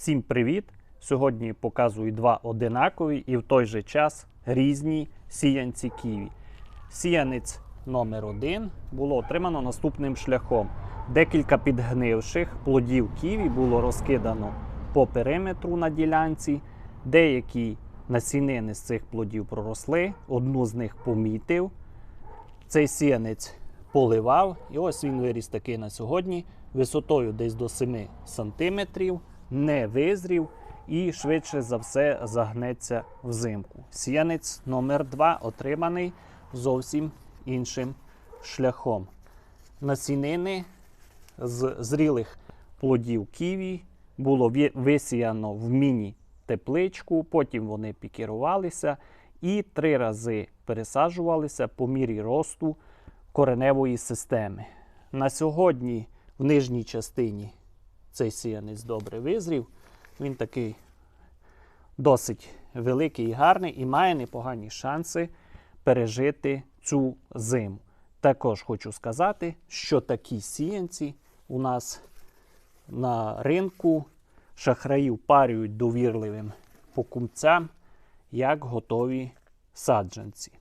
Всім привіт! Сьогодні показую два одинакові і в той же час різні сіянці ківі. Сіянець номер 1 було отримано наступним шляхом. Декілька підгнивших плодів ківі було розкидано по периметру на ділянці. Деякі насінини з цих плодів проросли, одну з них помітив. Цей сіянець поливав, і ось він виріс такий на сьогодні, висотою десь до 7 см, не визрів і швидше за все загнеться взимку. Сіянець номер 2 отриманий зовсім іншим шляхом. Насінини з зрілих плодів ківі було висіяно в міні-тепличку, потім вони пікірувалися і три рази пересаджувалися по мірі росту кореневої системи. На сьогодні в нижній частині цей сіянець добре визрів. Він такий досить великий і гарний і має непогані шанси пережити цю зиму. Також хочу сказати, що такі сіянці у нас на ринку шахраїв парюють довірливим покупцям як готові саджанці.